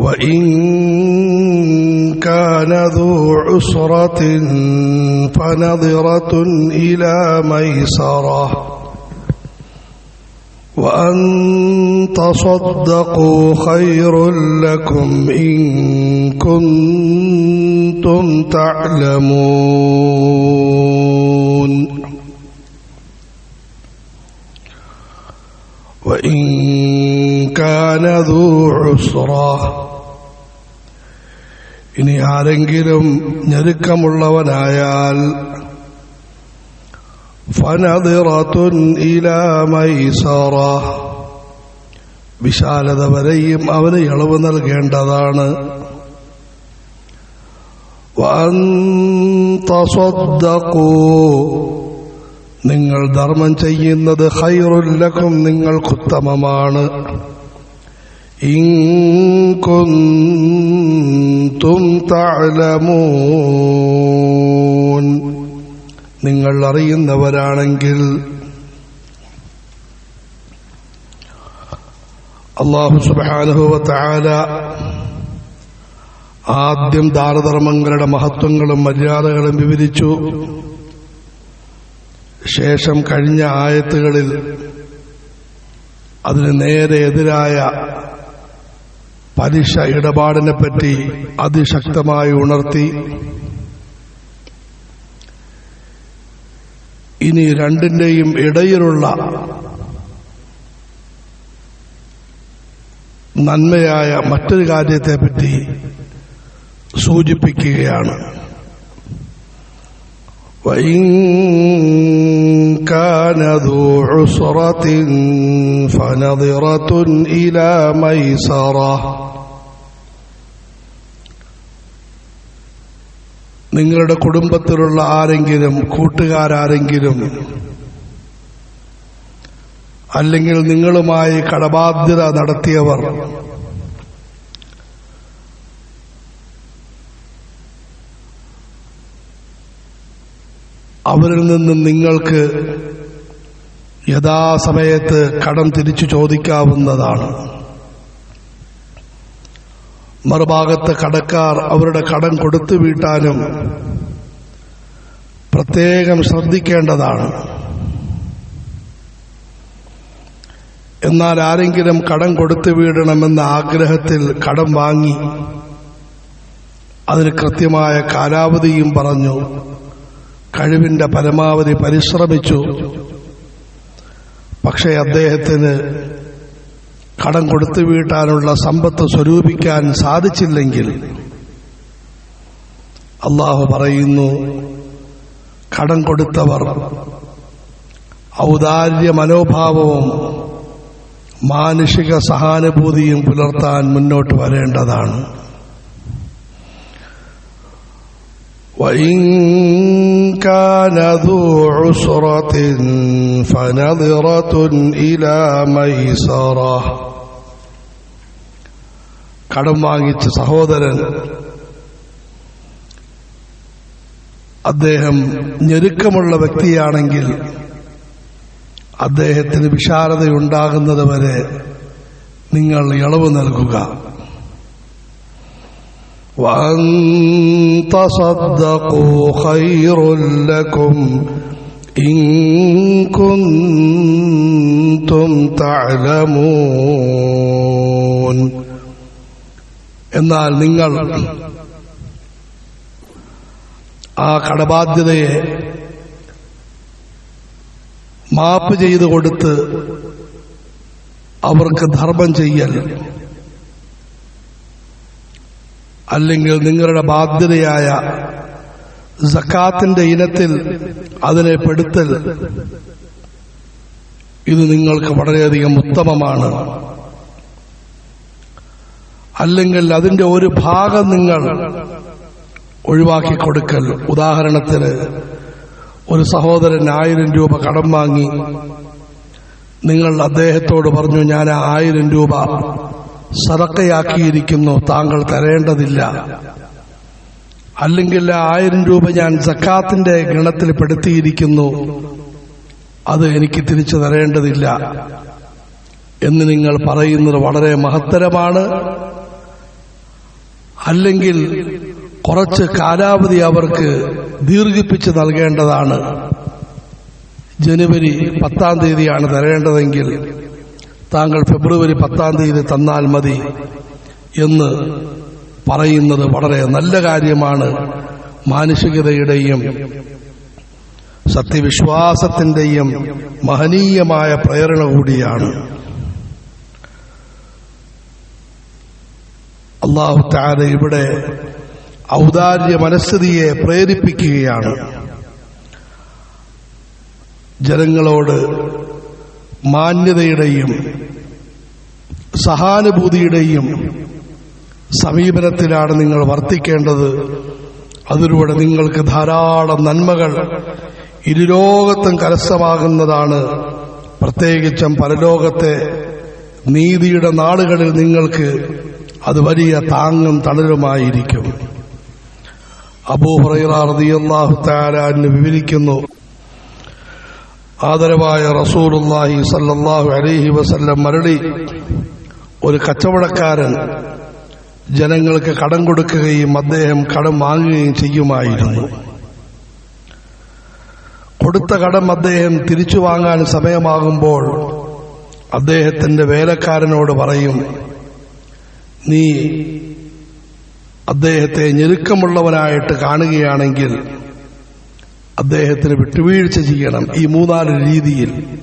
وإن كان ذو عسرة فنظرة إلى ميسرة وأن تصدقوا خير لكم إن كنتم تعلمون وإن കാന ഇനി ആരെങ്കിലും ഞെരുക്കമുള്ളവനായാൽ ഫനദിറത്തുൻ ഇലാമൈസറ വിശാലത വരെയും അവന് ഇളവ് നൽകേണ്ടതാണ്. നിങ്ങൾ ധർമ്മം ചെയ്യുന്നത് ഹൈറുല്ലക്കും നിങ്ങൾക്കുത്തമമാണ് ഇൻകുന്തും തഅലമൂൻ. നിങ്ങൾ അറിയുന്നവരാണെങ്കിൽ അള്ളാഹു സുബാനുഭവത്താല ആദ്യം ദാനധർമ്മങ്ങളുടെ മഹത്വങ്ങളും മര്യാദകളും വിവരിച്ചു. ശേഷം കഴിഞ്ഞ ആയത്തുകളിൽ അതിന് നേരെ എതിരായ പലിശ ഇടപാടിനെ പറ്റി അതിശക്തമായി ഉണർത്തി. ഇനി രണ്ടിന്റെയും ഇടയിലുള്ള നന്മയായ മറ്റൊരു കാര്യത്തെപ്പറ്റി സൂചിപ്പിക്കുകയാണ്. وإن كان ذو عسرة فنظرة إلى ميسرة നിങ്ങളുടെ കുടുംബത്തിലുള്ള ആരെങ്കിലും കൂട്ടുകാരാരെങ്കിലും അല്ലെങ്കിൽ നിങ്ങളുമായി കടബാധ്യത നടത്തിയവർ അവരിൽ നിന്ന് നിങ്ങൾക്ക് യഥാസമയത്ത് കടം തിരിച്ചു ചോദിക്കാവുന്നതാണ്. മറുഭാഗത്ത് കടക്കാർ അവരുടെ കടം കൊടുത്തു വീട്ടാനും പ്രത്യേകം ശ്രദ്ധിക്കേണ്ടതാണ്. എന്നാൽ ആരെങ്കിലും കടം കൊടുത്തു വീടണമെന്ന ആഗ്രഹത്തിൽ കടം വാങ്ങി അതിന് കൃത്യമായ കാലാവധിയും പറഞ്ഞു. കഴിവിന്റെ പരമാവധി പരിശ്രമിച്ചു. പക്ഷേ അദ്ദേഹത്തിന് കടം കൊടുത്തു വീട്ടാനുള്ള സമ്പത്ത് സ്വരൂപിക്കാൻ സാധിച്ചില്ലെങ്കിൽ അള്ളാഹു പറയുന്നു കടം കൊടുത്തവർ ഔദാര്യ മനോഭാവവും മാനുഷിക സഹാനുഭൂതിയും പുലർത്താൻ മുന്നോട്ട് വരേണ്ടതാണ്. وإن كان ذو عسرة فنظرة إلى ميسرة കടം വാങ്ങിച്ച സഹോദരൻ അദ്ദേഹം ഞെരുക്കമുള്ള വ്യക്തിയാണെങ്കിൽ അദ്ദേഹത്തിന് വിശാലതയുണ്ടാകുന്നത് വരെ നിങ്ങൾ ഇളവ് നൽകുക وأن تصدقوا خير لكم إن كنتم تعلمون എന്നാൽ നിങ്ങൾ ആ കടബാധ്യതയെ മാപ്പ് ചെയ്തു കൊടുത്ത് അവർക്ക് ധർമ്മം ചെയ്യൽ അല്ലെങ്കിൽ നിങ്ങളുടെ ബാധ്യതയായ സക്കാത്തിന്റെ ഇനത്തിൽ അതിനെ പെടുത്തൽ. ഇത് നിങ്ങൾക്ക് വളരെയധികം ഉത്തമമാണ്. അല്ലെങ്കിൽ അതിന്റെ ഒരു ഭാഗം നിങ്ങൾ ഒഴിവാക്കി കൊടുക്കൽ. ഉദാഹരണത്തിന് ഒരു സഹോദരൻ ആയിരം രൂപ കടം വാങ്ങി. നിങ്ങൾ അദ്ദേഹത്തോട് പറഞ്ഞു ഞാൻ ആയിരം രൂപ സറക്കയാക്കിയിരിക്കുന്നു താങ്കൾ തരേണ്ടതില്ല. അല്ലെങ്കിൽ ആയിരം രൂപ ഞാൻ സക്കാത്തിന്റെ ഗണത്തിൽ പെടുത്തിയിരിക്കുന്നു. അത് എനിക്ക് തിരിച്ചു തരേണ്ടതില്ല. എന്ന് നിങ്ങൾ പറയുന്നത് വളരെ മഹത്തരമാണ്. അല്ലെങ്കിൽ കുറച്ച് കാലാവധി അവർക്ക് ദീർഘിപ്പിച്ച് നൽകേണ്ടതാണ്. ജനുവരി പത്താം തീയതിയാണ് തരേണ്ടതെങ്കിൽ താങ്കൾ ഫെബ്രുവരി പത്താം തീയതി തന്നാൽ മതി എന്ന് പറയുന്നത് വളരെ നല്ല കാര്യമാണ്. മാനുഷികതയുടെയും സത്യവിശ്വാസത്തിന്റെയും മഹനീയമായ പ്രേരണ കൂടിയാണ്. അള്ളാഹു താര ഇവിടെ ഔദാര്യ മനസ്ഥിതിയെ പ്രേരിപ്പിക്കുകയാണ്. ജനങ്ങളോട് മാന്യതയുടെയും സഹാനുഭൂതിയുടെയും സമീപനത്തിലാണ് നിങ്ങൾ വർത്തിക്കേണ്ടത്. അതിലൂടെ നിങ്ങൾക്ക് ധാരാളം നന്മകൾ ഇരുലോകത്തും കരസ്ഥമാകുന്നതാണ് പ്രത്യേകിച്ചും പരലോകത്തെ നീതിയുടെ നാളുകളിൽ നിങ്ങൾക്ക് അത് വലിയ താങ്ങും തണലുമായിരിക്കും. അബൂ റളിയല്ലാഹു തആല വിവരിക്കുന്നു ആദരവായ റസൂലുല്ലാഹി സല്ലാഹു അലൈഹി വസല്ലം മരളി ഒരു കച്ചവടക്കാരൻ ജനങ്ങൾക്ക് കടം കൊടുക്കുകയും അദ്ദേഹം കടം വാങ്ങുകയും ചെയ്യുമായിരുന്നു. കൊടുത്ത കടം അദ്ദേഹം തിരിച്ചു വാങ്ങാൻ സമയമാകുമ്പോൾ അദ്ദേഹത്തിന്റെ വേലക്കാരനോട് പറയും നീ അദ്ദേഹത്തെ ഞെരുക്കമുള്ളവനായിട്ട് കാണുകയാണെങ്കിൽ അദ്ദേഹത്തിന് വിട്ടുവീഴ്ച ചെയ്യണം. ഈ മൂന്നാൽ രീതിയിൽ.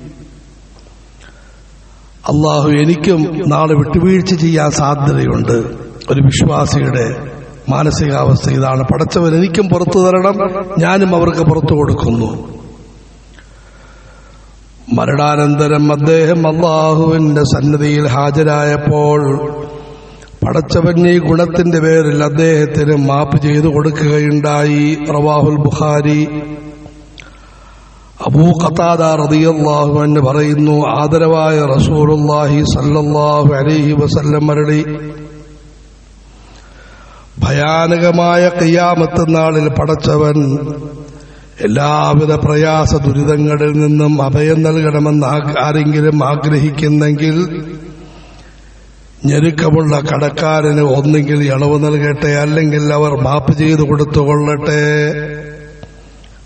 അള്ളാഹു എനിക്കും നാളെ വിട്ടുവീഴ്ച ചെയ്യാൻ സാധ്യതയുണ്ട്. ഒരു വിശ്വാസിയുടെ മാനസികാവസ്ഥ ഇതാണ്. പടച്ചവൻ എനിക്കും പുറത്തു തരണം ഞാനും അവർക്ക് പുറത്തു കൊടുക്കുന്നു. മരണാനന്തരം അദ്ദേഹം അള്ളാഹുവിന്റെ സന്നദ്ധിയിൽ ഹാജരായപ്പോൾ പടച്ചവൻ ഈ ഗുണത്തിന്റെ പേരിൽ അദ്ദേഹത്തിന് മാപ്പ് ചെയ്തു കൊടുക്കുകയുണ്ടായി. റവാഹുൽ ബുഖാരി അബൂ ഖത്താദ റളിയല്ലാഹു എന്ന് പറയുന്നു ആദരവായ റസൂലുള്ളാഹി സല്ലല്ലാഹു അലൈഹി വസല്ലം മരളി ഭയാനകമായ കയ്യാമത്ത് നാളിൽ പടച്ചവൻ എല്ലാവിധ പ്രയാസ ദുരിതങ്ങളിൽ നിന്നും അഭയം നൽകണമെന്ന് ആരെങ്കിലും ആഗ്രഹിക്കുന്നെങ്കിൽ ഞെരുക്കമുള്ള കടക്കാരന് ഒന്നെങ്കിൽ ഇളവ് നൽകട്ടെ അല്ലെങ്കിൽ അവർ മാപ്പ് ചെയ്തു കൊടുത്തുകൊള്ളട്ടെ.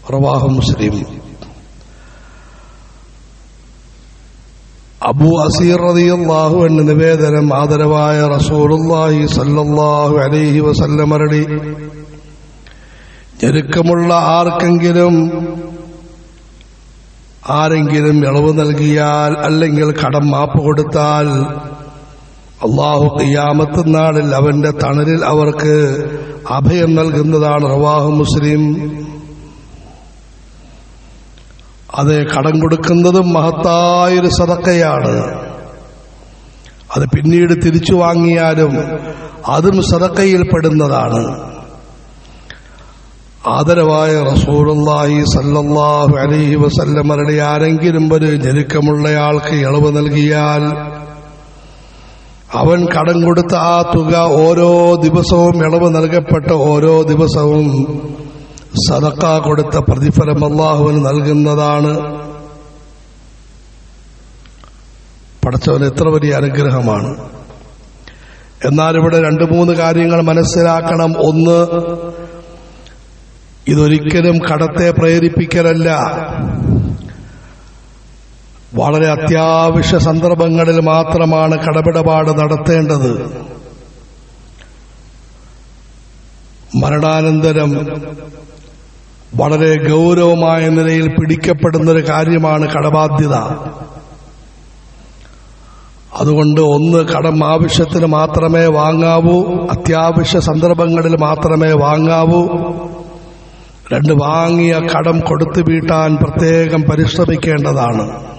പ്രവാഹ മുസ്ലിം. അബു അസീർ റളിയല്ലാഹു എന്ന നിവേദനം ആദരവായ റസൂലുള്ളാഹി സല്ലല്ലാഹു അലൈഹി വസല്ലമരടി ഞെരുക്കമുള്ള ആർക്കെങ്കിലും ആരെങ്കിലും ഇളവ് നൽകിയാൽ അല്ലെങ്കിൽ കടം മാപ്പ് കൊടുത്താൽ അള്ളാഹു ഖിയാമത്ത് നാളിൽ അവന്റെ തണലിൽ അവർക്ക് അഭയം നൽകുന്നതാണ് റവാഹു മുസ്ലിം. അത് കടം കൊടുക്കുന്നതും മഹത്തായൊരു സതക്കയാണ് അത് പിന്നീട് തിരിച്ചു വാങ്ങിയാലും അതും സതക്കയിൽപ്പെടുന്നതാണ് ആദരവായ റസൂലുള്ളാഹി സല്ലല്ലാഹു അലൈഹി വസല്ലമരുടെ ആരെങ്കിലും ഒരു ഞെരുക്കമുള്ളയാൾക്ക് ഇളവ് നൽകിയാൽ അവൻ കടം കൊടുത്ത ആ തുക ഓരോ ദിവസവും ഇളവ് നൽകപ്പെട്ട ഓരോ ദിവസവും സദക്ക കൊടുത്ത പ്രതിഫലം അള്ളാഹുവിന് നൽകുന്നതാണ്. പഠിച്ചവന് എത്ര വലിയ അനുഗ്രഹമാണ്. എന്നാൽ ഇവിടെ രണ്ട് മൂന്ന് കാര്യങ്ങൾ മനസ്സിലാക്കണം. ഒന്ന് ഇതൊരിക്കലും കടത്തെ പ്രേരിപ്പിക്കലല്ല. വളരെ അത്യാവശ്യ സന്ദർഭങ്ങളിൽ മാത്രമാണ് കടപിടപാട് നടത്തേണ്ടത്. മരണാനന്തരം വളരെ ഗൗരവമായ നിലയിൽ പിടിക്കപ്പെടുന്ന ഒരു കാര്യമാണ് കടബാധ്യത. അതുകൊണ്ട് ഒന്ന് കടം ആവശ്യത്തിന് മാത്രമേ വാങ്ങാവൂ അത്യാവശ്യ സന്ദർഭങ്ങളിൽ മാത്രമേ വാങ്ങാവൂ. രണ്ട് വാങ്ങിയ കടം കൊടുത്തു വീട്ടാൻ പ്രത്യേകം പരിശ്രമിക്കേണ്ടതാണ്.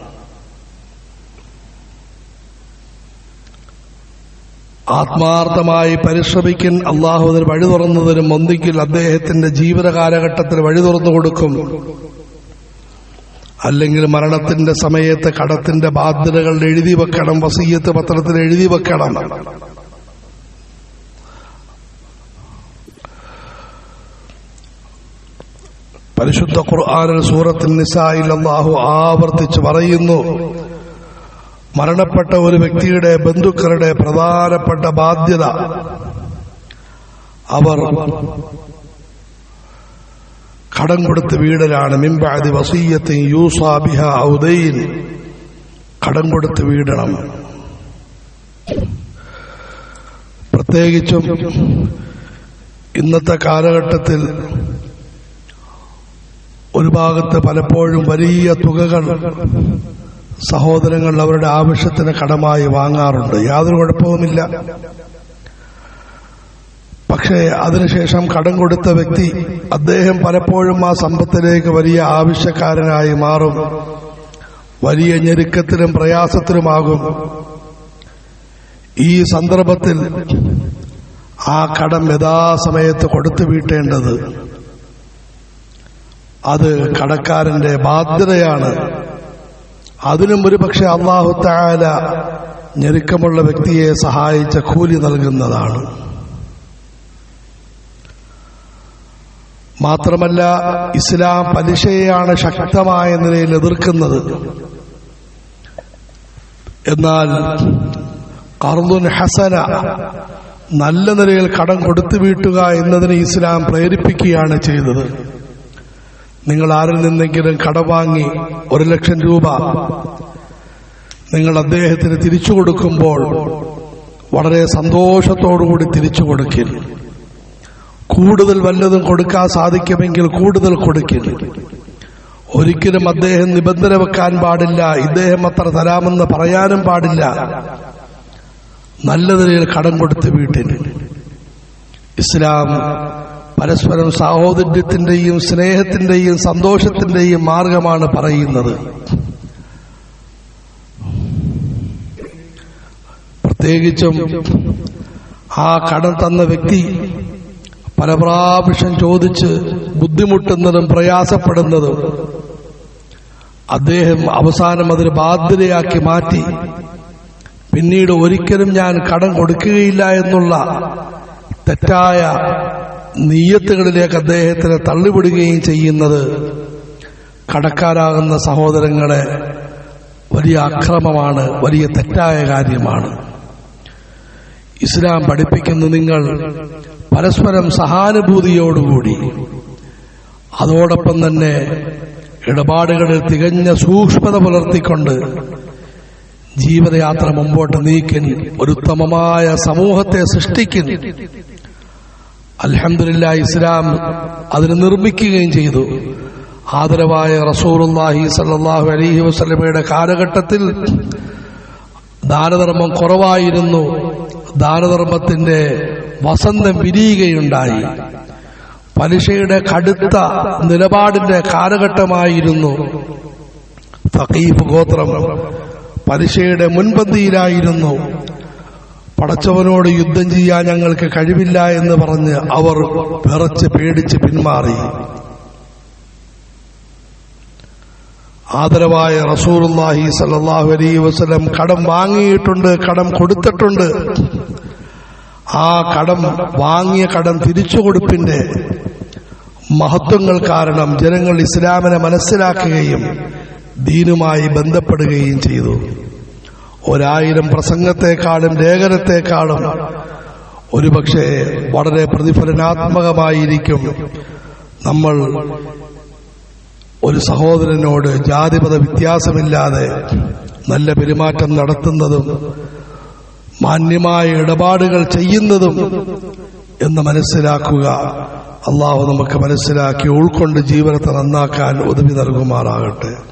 ആത്മാർത്ഥമായി പരിശ്രമിക്കൻ അള്ളാഹു അതിന് വഴി തുറന്നതിനും ഒന്നിക്കിൽ അദ്ദേഹത്തിന്റെ ജീവിത കാലഘട്ടത്തിൽ വഴി തുറന്നു കൊടുക്കും. അല്ലെങ്കിൽ മരണത്തിന്റെ സമയത്ത് കടത്തിന്റെ ബാധ്യതകൾ എഴുതി വെക്കണം വസീയത്ത് പത്രത്തിൽ എഴുതി വെക്കണം. പരിശുദ്ധ ഖുർആാനിൽ സൂറത്തിൽ നിസായിൽ അള്ളാഹു ആവർത്തിച്ച് പറയുന്നു മരണപ്പെട്ട ഒരു വ്യക്തിയുടെ ബന്ധുക്കളുടെ പ്രധാനപ്പെട്ട ബാധ്യത. അവർ കടം കൊടുത്ത് വീടലാണ്. മിമ്പാതി വസീയത്തിൻ യൂസാബിഹ ഔദൈൻ കടം കൊടുത്ത് വീടണം. പ്രത്യേകിച്ചും ഇന്നത്തെ കാലഘട്ടത്തിൽ ഒരു ഭാഗത്ത് പലപ്പോഴും വലിയ തുകകൾ സഹോദരങ്ങൾ അവരുടെ ആവശ്യത്തിന് കടമായി വാങ്ങാറുണ്ട്. യാതൊരു കുഴപ്പവുമില്ല. പക്ഷേ അതിനുശേഷം കടം കൊടുത്ത വ്യക്തി അദ്ദേഹം പലപ്പോഴും ആ സമ്പത്തിലേക്ക് വലിയ ആവശ്യക്കാരനായി മാറും. വലിയ ഞെരുക്കത്തിലും പ്രയാസത്തിലുമാകും. ഈ സന്ദർഭത്തിൽ ആ കടം യഥാസമയത്ത് കൊടുത്തു വീട്ടേണ്ടത് അത് കടക്കാരന്റെ ബാധ്യതയാണ്. അതിനും ഒരു പക്ഷെ അള്ളാഹു താല ഞെരുക്കമുള്ള വ്യക്തിയെ സഹായിച്ച കൂലി നൽകുന്നതാണ്. മാത്രമല്ല ഇസ്ലാം പലിശയെയാണ് ശക്തമായ നിലയിൽ എതിർക്കുന്നത്. എന്നാൽ കർദുൻ ഹസന നല്ല നിലയിൽ കടം കൊടുത്തു വീട്ടുക എന്നതിനെ ഇസ്ലാം പ്രേരിപ്പിക്കുകയാണ് ചെയ്തത്. നിങ്ങൾ ആരിൽ നിന്നെങ്കിലും കടവാങ്ങി ഒരു ലക്ഷം രൂപ നിങ്ങൾ അദ്ദേഹത്തിന് തിരിച്ചു കൊടുക്കുമ്പോൾ വളരെ സന്തോഷത്തോടുകൂടി തിരിച്ചു കൊടുക്കില്ല കൂടുതൽ വല്ലതും കൊടുക്കാൻ സാധിക്കുമെങ്കിൽ കൂടുതൽ കൊടുക്കില്ല ഒരിക്കലും അദ്ദേഹം നിബന്ധന വെക്കാൻ പാടില്ല ഇദ്ദേഹം അത്ര തരാമെന്ന് പറയാനും പാടില്ല. നല്ല നിലയിൽ കടം കൊടുത്ത് വീട്ടിൽ ഇസ്ലാം പരസ്പരം സാഹോദര്യത്തിന്റെയും സ്നേഹത്തിന്റെയും സന്തോഷത്തിന്റെയും മാർഗമാണ് പറയുന്നത്. പ്രത്യേകിച്ചും ആ കടം തന്ന വ്യക്തി പല പ്രാവശ്യം ചോദിച്ച് ബുദ്ധിമുട്ടുന്നതും പ്രയാസപ്പെടുന്നതും അദ്ദേഹം അവസാനം അതിന് ബാധ്യതയാക്കി മാറ്റി. പിന്നീട് ഒരിക്കലും ഞാൻ കടം കൊടുക്കുകയില്ല എന്നുള്ള തെറ്റായ നീയത്തുകളിലേക്ക് അദ്ദേഹത്തിനെ തള്ളിവിടുകയും ചെയ്യുന്നത് കടക്കാരാകുന്ന സഹോദരങ്ങളെ വലിയ അക്രമമാണ് വലിയ തെറ്റായ കാര്യമാണ്. ഇസ്ലാം പഠിപ്പിക്കുന്നു നിങ്ങൾ പരസ്പരം സഹാനുഭൂതിയോടുകൂടി അതോടൊപ്പം തന്നെ ഇടപാടുകളിൽ തികഞ്ഞ സൂക്ഷ്മത പുലർത്തിക്കൊണ്ട് ജീവിതയാത്ര മുമ്പോട്ട് നീക്കിൻ ഒരു ഉത്തമമായ സമൂഹത്തെ സൃഷ്ടിക്കിൻ. അൽഹംദുലില്ലാ ഇസ്ലാം അതിന് നിർമ്മിക്കുകയും ചെയ്തു. ആദരവായ റസൂറുല്ലാഹി സല്ലാഹു അലഹി വസ്ലമയുടെ കാലഘട്ടത്തിൽ ദാനധർമ്മം കുറവായിരുന്നു. ദാനധർമ്മത്തിന്റെ വസന്തം വിരിയുകയുണ്ടായി. പലിശയുടെ കടുത്ത നിലപാടിന്റെ കാലഘട്ടമായിരുന്നു ഫക്കീഫ് ഗോത്രം. പലിശയുടെ മുൻപന്തിയിലായിരുന്നു പടച്ചവനോട് യുദ്ധം ചെയ്യാൻ ഞങ്ങൾക്ക് കഴിവില്ല എന്ന് പറഞ്ഞ് അവർ വിറച്ച് പേടിച്ച് പിന്മാറി. ആദരവായ റസൂലുല്ലാഹി സല്ലാഹു അലൈ വസ്ലം കടം വാങ്ങിയിട്ടുണ്ട് കടം കൊടുത്തിട്ടുണ്ട്. ആ കടം വാങ്ങിയ കടം തിരിച്ചു കൊടുപ്പിന്റെ മഹത്വങ്ങൾ കാരണം ജനങ്ങൾ ഇസ്ലാമിനെ മനസ്സിലാക്കുകയും ദീനുമായി ബന്ധപ്പെടുകയും ചെയ്തു. ഒരായിരം പ്രസംഗത്തെക്കാളും ലേഖനത്തെക്കാളും ഒരുപക്ഷെ വളരെ പ്രതിഫലനാത്മകമായിരിക്കും. നമ്മൾ ഒരു സഹോദരനോട് ജാതിമത വ്യത്യാസമില്ലാതെ നല്ല പെരുമാറ്റം നടത്തുന്നതും മാന്യമായ ഇടപാടുകൾ ചെയ്യുന്നതും എന്ന് മനസ്സിലാക്കുക അള്ളാഹു നമുക്ക് മനസ്സിലാക്കി ഉൾക്കൊണ്ട് ജീവനത്തെ നന്നാക്കാൻ ഉദവി നൽകുമാറാകട്ടെ.